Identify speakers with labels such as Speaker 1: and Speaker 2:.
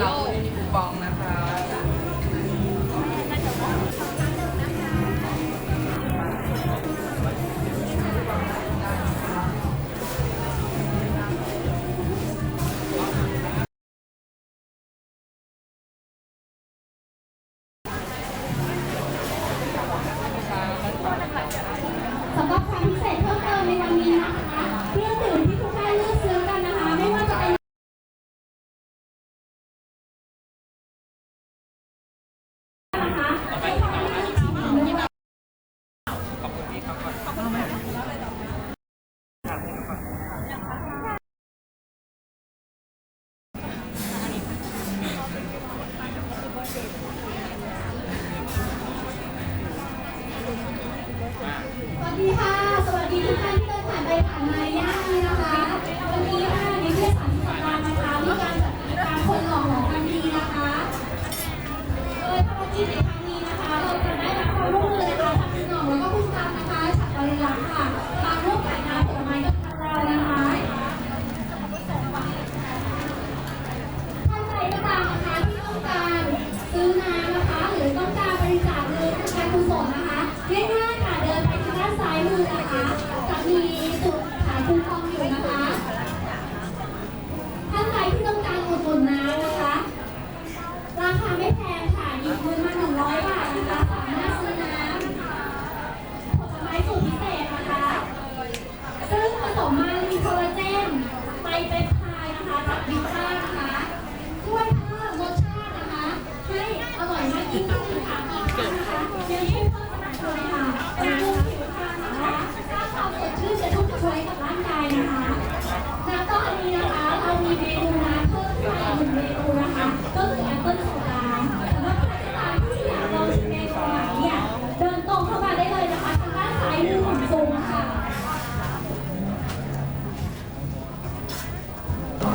Speaker 1: 然后，你不帮了。
Speaker 2: ง่ายๆค่ะเดินไปทางด้านซ้ายมือนะคะจะมีจุดขายคูปองอยู่นะคะ